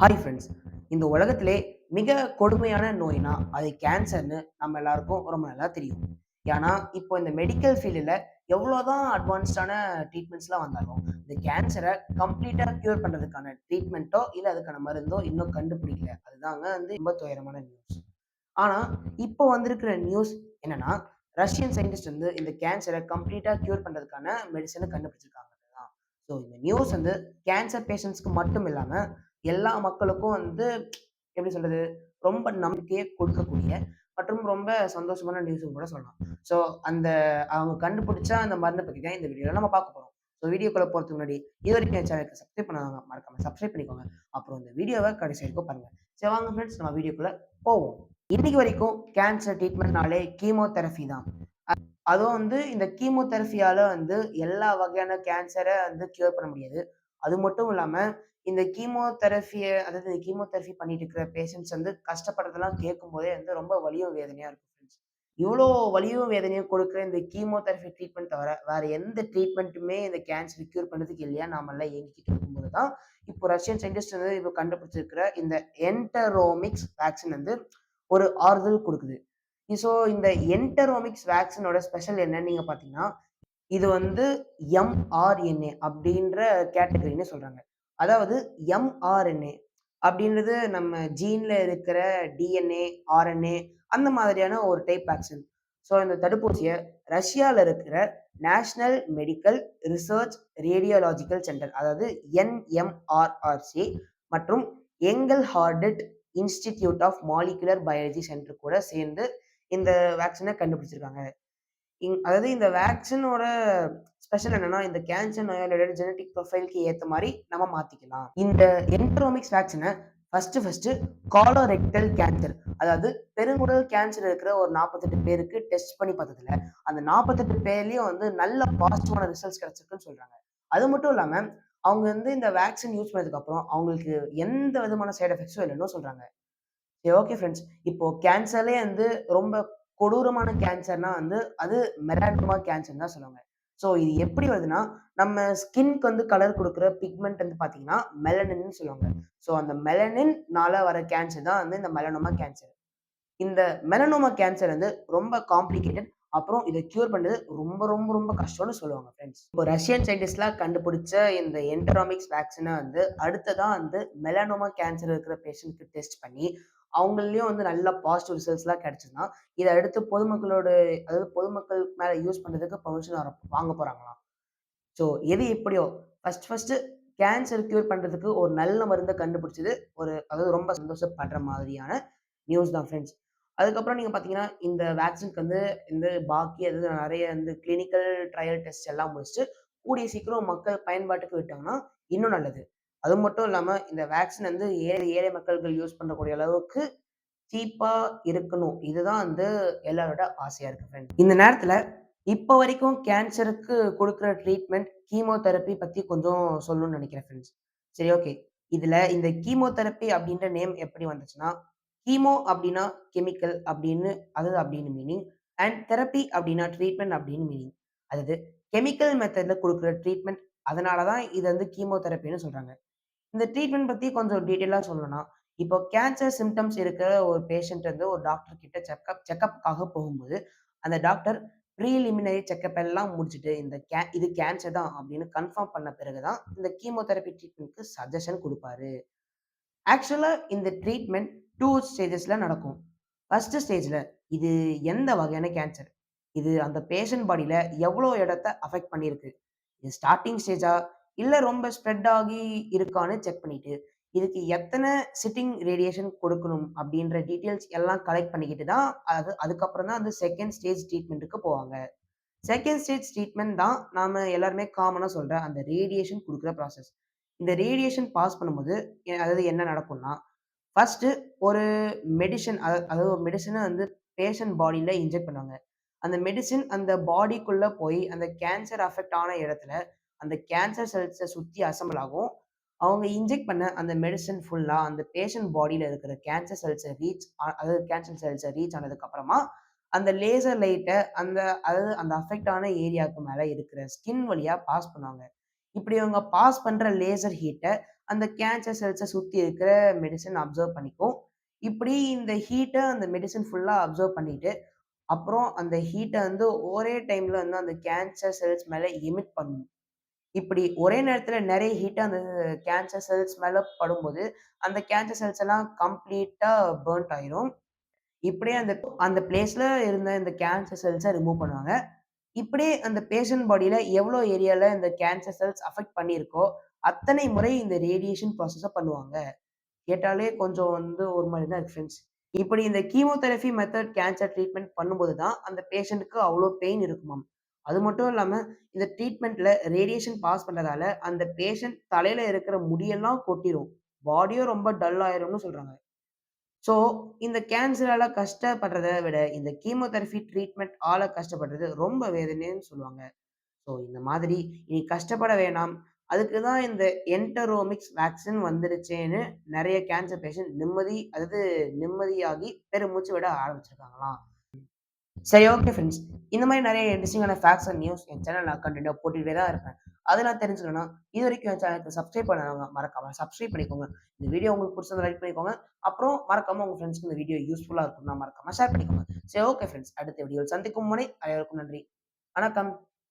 Hi friends இந்த உலகத்திலே மிக கொடுமையான நோய்னா அது கேன்சர்னு நம்ம எல்லாருக்கும் ரொம்ப நல்லா தெரியும். ஏன்னா இப்போ இந்த மெடிக்கல் ஃபீல்டில் எவ்வளோதான் அட்வான்ஸ்டான ட்ரீட்மெண்ட்ஸ்லாம் வந்தாலும் இந்த கேன்சரை கம்ப்ளீட்டாக க்யூர் பண்ணுறதுக்கான ட்ரீட்மெண்ட்டோ இல்லை அதுக்கான மருந்தோ இன்னும் கண்டுபிடிக்கல. அதுதாங்க வந்து ரொம்ப துயரமான நியூஸ் ஆனால் இப்போ வந்திருக்கிற நியூஸ் என்னன்னா ரஷ்யன் சயின்டிஸ்ட் வந்து இந்த கேன்சரை கம்ப்ளீட்டாக க்யூர் பண்ணுறதுக்கான மெடிசனை கண்டுபிடிச்சிருக்காங்க. ஸோ இந்த நியூஸ் வந்து கேன்சர் பேஷண்ட்ஸ்க்கு மட்டும் இல்லாமல் எல்லா மக்களுக்கும் வந்து எப்படி சொல்றது ரொம்ப நம்பிக்கையை கொடுக்கக்கூடிய மற்றும் ரொம்ப சந்தோஷமான நியூஸும் கூட சொல்லலாம். ஸோ அந்த அவங்க கண்டுபிடிச்ச அந்த மருந்தை பற்றி தான் இந்த வீடியோவில் நம்ம பார்க்க போகிறோம் ஸோ வீடியோக்குள்ள போகிறதுக்கு முன்னாடி இது வரைக்கும் என் சேனலுக்கு சப்ஸ்கிரைப் பண்ணாங்க மறக்காம சப்ஸ்கிரைப் பண்ணிக்கோங்க. அப்புறம் இந்த வீடியோவை கடைசி வரைக்கும் பாருங்க. சரி வாங்க ஃப்ரெண்ட்ஸ் நம்ம வீடியோக்குள்ள போவோம். இன்னைக்கு வரைக்கும் கேன்சர் ட்ரீட்மெண்ட்னாலே கீமோதெரபி தான். அதுவும் வந்து இந்த கீமோதெரபியால வந்து எல்லா வகையான கேன்சரை வந்து கியூர் பண்ண முடியாது. அது மட்டும் இல்லாம இந்த கீமோதெரபியை அதாவது இந்த கீமோதெரபி பண்ணிட்டு இருக்கிற பேஷண்ட்ஸ் வந்து கஷ்டப்படுறதெல்லாம் கேட்கும் போதே வந்து ரொம்ப வலியும் வேதனையா இருக்கும் ஃப்ரெண்ட்ஸ் இவ்வளோ வலியும் வேதனையும் கொடுக்குற இந்த கீமோதெரபி ட்ரீட்மெண்ட் தவிர வேற எந்த ட்ரீட்மெண்ட்டுமே இந்த கேன்சர் கியூர் பண்ணுறதுக்கு இல்லையா? நாம எல்லாம் ஏங்கிக்கிட்டு இருக்கும்போது தான் இப்போ ரஷ்யன் சயின்டிஸ்ட் வந்து இப்போ கண்டுபிடிச்சிருக்கிற இந்த என்டரோமிக்ஸ் வேக்சின் வந்து ஒரு ஆறுதல் கொடுக்குது. ஸோ இந்த என்டரோமிக்ஸ் வேக்சினோட ஸ்பெஷல் என்னன்னு நீங்க பார்த்தீங்கன்னா இது வந்து எம்ஆர்என்ஏ அப்படின்ற கேட்டகரின்னு சொல்றாங்க. அதாவது எம்ஆர்என்ஏ அப்படின்றது நம்ம ஜீன்ல இருக்கிற டிஎன்ஏ ஆர்என்ஏ அந்த மாதிரியான ஒரு டைப் ஆக்ஷன் ஸோ இந்த தடுப்பூசியை ரஷ்யாவில் இருக்கிற national medical research radiological centre அதாவது என்எம்ஆர்ஆர்சி மற்றும் Engelhardt institute of molecular biology centre கூட சேர்ந்து இந்த வேக்சினை கண்டுபிடிச்சிருக்காங்க. இங் அதாவது இந்த வேக்சினோட ஸ்பெஷல் என்னன்னா இந்த கேன்சர் நோயாளியோட ஜெனட்டிக் ப்ரொஃபைலுக்கு ஏற்ற மாதிரி நம்ம மாத்திக்கலாம். இந்த என்ட்ரோமிக்ஸ் வேக்சினை ஃபர்ஸ்ட் ஃபர்ஸ்ட் காலோரெக்டல் கேன்சர் அதாவது பெருங்குடல் கேன்சர் இருக்கிற ஒரு நாற்பத்தெட்டு பேருக்கு டெஸ்ட் பண்ணி பார்த்ததுல அந்த நாற்பத்தெட்டு பேர்லயும் வந்து நல்ல பாசிட்டிவான ரிசல்ட்ஸ் கிடைச்சிருக்குன்னு சொல்றாங்க. அது மட்டும் இல்லாம அவங்க வந்து இந்த வேக்சின் யூஸ் பண்ணதுக்கு அப்புறம் அவங்களுக்கு எந்த விதமான சைடு எஃபெக்ட்ஸும் இல்லைன்னு சொல்றாங்க. சரி ஓகே ஃப்ரெண்ட்ஸ் இப்போ கேன்சர்லேயே வந்து ரொம்ப கொடூரமான கேன்சர்னா வந்து அது மெலானோமா கேன்சர் தான் சொல்லுவாங்க. ஸோ இது எப்படி வருதுன்னா நம்ம ஸ்கின்க்கு வந்து கலர் கொடுக்குற பிக்மெண்ட் வந்து பார்த்தீங்கன்னா மெலனின்னு சொல்லுவாங்க. ஸோ அந்த மெலனின்னால வர கேன்சர் தான் வந்து இந்த மெலனோமா கேன்சர் இந்த மெலனோமா கேன்சர் வந்து ரொம்ப காம்ப்ளிகேட்டட் அப்புறம் இதை கியூர் பண்ணுறது ரொம்ப ரொம்ப ரொம்ப கஷ்டம்னு சொல்லுவாங்க ஃப்ரெண்ட்ஸ் இப்போ ரஷ்யன் சயின்டிஸ்ட்லாம் கண்டுபிடிச்ச இந்த என்டராமிக்ஸ் வேக்சினை வந்து அடுத்ததான் வந்து மெலனோமா கேன்சர் இருக்கிற பேஷண்ட்க்கு டெஸ்ட் பண்ணி அவங்களையும் வந்து நல்ல பாசிட்டிவ் ரிசல்ட்ஸ்லாம் கிடைச்சதுன்னா இதை அடுத்து பொதுமக்களோட அதாவது பொதுமக்கள் மேலே யூஸ் பண்ணுறதுக்கு பர்மிஷன் வர வாங்க போகிறாங்களாம் ஸோ எது எப்படியோ ஃபஸ்ட் ஃபஸ்ட்டு கேன்சர் க்யூர் பண்ணுறதுக்கு ஒரு நல்ல மருந்தை கண்டுபிடிச்சது ஒரு அதாவது ரொம்ப சந்தோஷப்படுற மாதிரியான நியூஸ் தான் ஃப்ரெண்ட்ஸ் அதுக்கப்புறம் நீங்கள் பார்த்தீங்கன்னா இந்த வேக்சினுக்கு வந்து இந்த பாக்கி அதாவது நிறைய இந்த கிளினிக்கல் ட்ரையல் டெஸ்ட் எல்லாம் முடிச்சுட்டு கூடிய சீக்கிரம் மக்கள் பயன்பாட்டுக்கு விட்டாங்கன்னா இன்னும் நல்லது. அது மட்டும் இல்லாமல் இந்த வேக்சின் வந்து ஏழை ஏழை மக்கள்கள் யூஸ் பண்ணக்கூடிய அளவுக்கு சீப்பாக இருக்கணும். இதுதான் வந்து எல்லாரோட ஆசையாக இருக்கு ஃப்ரெண்ட் இந்த நேரத்தில் இப்போ வரைக்கும் கேன்சருக்கு கொடுக்குற ட்ரீட்மெண்ட் கீமோதெரப்பி பற்றி கொஞ்சம் சொல்லணும்னு நினைக்கிறேன் ஃப்ரெண்ட்ஸ் சரி ஓகே இதில் இந்த கீமோதெரப்பி அப்படின்ற நேம் எப்படி வந்துச்சுன்னா கீமோ அப்படின்னா கெமிக்கல் அப்படின்னு அது அப்படின்னு மீனிங் அண்ட் தெரப்பி அப்படின்னா ட்ரீட்மெண்ட் அப்படின்னு மீனிங் அதாவது கெமிக்கல் மெத்தடில் கொடுக்குற ட்ரீட்மெண்ட் அதனால தான் இது வந்து கீமோதெரப்பின்னு சொல்கிறாங்க இந்த ட்ரீட்மெண்ட் பற்றி கொஞ்சம் டீட்டெயிலாக சொல்லணும்னா இப்போ கேன்சர் சிம்டம்ஸ் இருக்கிற ஒரு பேஷண்ட் வந்து ஒரு டாக்டர் கிட்ட செக்அப் செக்கப்புக்காக போகும்போது அந்த டாக்டர் ப்ரீலிமினரி செக்கப் எல்லாம் முடிச்சுட்டு இந்த கே இது கேன்சர் தான் அப்படின்னு கன்ஃபார்ம் பண்ண பிறகு தான் இந்த கீமோதெரப்பி ட்ரீட்மெண்ட்க்கு சஜஷன் கொடுப்பாரு. ஆக்சுவலாக இந்த ட்ரீட்மெண்ட் டூ ஸ்டேஜஸில் நடக்கும். ஃபர்ஸ்ட் ஸ்டேஜில் இது எந்த வகையான கேன்சர் இது அந்த பேஷண்ட் பாடியில் எவ்வளோ இடத்த அஃபெக்ட் பண்ணியிருக்கு? இது ஸ்டார்டிங் ஸ்டேஜா இல்லை ரொம்ப ஸ்ப்ரெட் ஆகி இருக்கான்னு செக் பண்ணிட்டு இதுக்கு எத்தனை சிட்டிங் ரேடியேஷன் கொடுக்கணும் அப்படின்ற டீட்டெயில்ஸ் எல்லாம் கலெக்ட் பண்ணிக்கிட்டு தான் அது அதுக்கப்புறம் தான் அந்த செகண்ட் ஸ்டேஜ் ட்ரீட்மெண்ட்டுக்கு போவாங்க. செகண்ட் ஸ்டேஜ் ட்ரீட்மெண்ட் தான் நாம எல்லாருமே காமனாக சொல்கிற அந்த ரேடியேஷன் கொடுக்குற ப்ராசஸ் இந்த ரேடியேஷன் பாஸ் பண்ணும்போது அதாவது என்ன நடக்கும்னா ஃபர்ஸ்ட்டு ஒரு மெடிசன் அதாவது ஒரு மெடிசனை வந்து பேஷண்ட் பாடியில் இன்ஜெக்ட் பண்ணுவாங்க. அந்த மெடிசின் அந்த பாடிக்குள்ளே போய் அந்த கேன்சர் அஃபெக்ட் ஆன இடத்துல அந்த கேன்சர் செல்ஸை சுற்றி அசம்பிள் ஆகும் அவங்க இன்ஜெக்ட் பண்ண அந்த மெடிசன் ஃபுல்லாக அந்த பேஷண்ட் பாடியில் இருக்கிற கேன்சர் செல்ஸை ரீச் அதாவது கேன்சர் செல்ஸை ரீச் ஆனதுக்கப்புறமா அந்த லேசர் லைட்டை அந்த அதாவது அந்த அஃபெக்ட் ஆன ஏரியாவுக்கு மேலே இருக்கிற ஸ்கின் வழியாக பாஸ் பண்ணுவாங்க இப்படி அவங்க பாஸ் பண்ணுற லேசர் ஹீட்டை அந்த கேன்சர் செல்ஸை சுற்றி இருக்கிற மெடிசன் அப்சர்வ் பண்ணிக்கும். இப்படி இந்த ஹீட்டை அந்த மெடிசன் ஃபுல்லாக அப்சர்வ் பண்ணிட்டு, அப்புறம் அந்த ஹீட்டை வந்து ஒரே டைமில் வந்து அந்த கேன்சர் செல்ஸ் மேலே எமிட் பண்ணும். இப்படி ஒரே நேரத்தில் நிறைய ஹீட்டாக அந்த கேன்சர் செல்ஸ் மேலே படும்போது, அந்த கேன்சர் செல்ஸ் எல்லாம் கம்ப்ளீட்டாக பேர்ன்ட் ஆயிரும். இப்படியே அந்த அந்த பிளேஸில் இருந்த இந்த கேன்சர் செல்ஸை ரிமூவ் பண்ணுவாங்க. இப்படியே அந்த பேஷண்ட் பாடியில் எவ்வளோ ஏரியாவில் இந்த கேன்சர் செல்ஸ் அஃபெக்ட் பண்ணியிருக்கோ, அத்தனை முறை இந்த ரேடியேஷன் ப்ராசஸை பண்ணுவாங்க. கேட்டாலே கொஞ்சம் வந்து ஒரு மாதிரி தான் இருக்கு ஃப்ரெண்ட்ஸ். இப்படி இந்த கீமோதெரபி மெத்தட் கேன்சர் ட்ரீட்மெண்ட் பண்ணும்போது தான், அந்த பேஷண்ட்டுக்கு அவ்வளோ பெயின் இருக்குமாம். அது மட்டும் இல்லாமல் இந்த ட்ரீட்மெண்ட்ல ரேடியேஷன் பாஸ் பண்ணுறதால அந்த பேஷண்ட் தலையில இருக்கிற முடியெல்லாம் கொட்டிடும் பாடியும் ரொம்ப டல் ஆயிரும்னு சொல்றாங்க. ஸோ, இந்த கேன்சரால கஷ்டப்படுறத விட, இந்த கீமோதெரபி ட்ரீட்மெண்ட் ஆல கஷ்டப்படுறது ரொம்ப வேதனைன்னு சொல்லுவாங்க. ஸோ, இந்த மாதிரி இனி கஷ்டப்பட வேணாம். அதுக்கு தான் இந்த என்டரோமிக்ஸ் வேக்சின் வந்துருச்சேன்னு நிறைய கேன்சர் பேஷண்ட் நிம்மதி அதாவது நிம்மதியாகி பெருமூச்சு விட ஆரம்பிச்சிருக்காங்களாம். சரி ஓகே ஃப்ரெண்ட்ஸ். இந்த மாதிரி நிறைய இன்ட்ரெஸ்டிங்கான ஃபேக்ட்ஸ் அண்ட் நியூஸ் என் சேனல் நான் கன்டினியூவா போட்டுகிட்டே தான் இருப்பேன். அதெல்லாம் தெரிஞ்சுக்கணும்னா, இதுவரைக்கும் என் சேனலுக்கு சப்ஸ்கிரைப் பண்ணாங்க மறக்காம சப்ஸ்கிரைப் பண்ணிக்கோங்க. இந்த வீடியோ உங்களுக்கு பிடிச்சது லைக் பண்ணிக்கோங்க. அப்புறம் மறக்காம உங்க ஃப்ரெண்ட்ஸ்க்கு இந்த வீடியோ யூஸ்ஃபுல்லாக இருக்கும்னா மறக்காம ஷேர் பண்ணிக்கோங்க. சரி ஓகே ஃப்ரெண்ட்ஸ். அடுத்த வீடியோவில் சந்திக்கும் முறை அனைவருக்கும் நன்றி. வணக்கம்.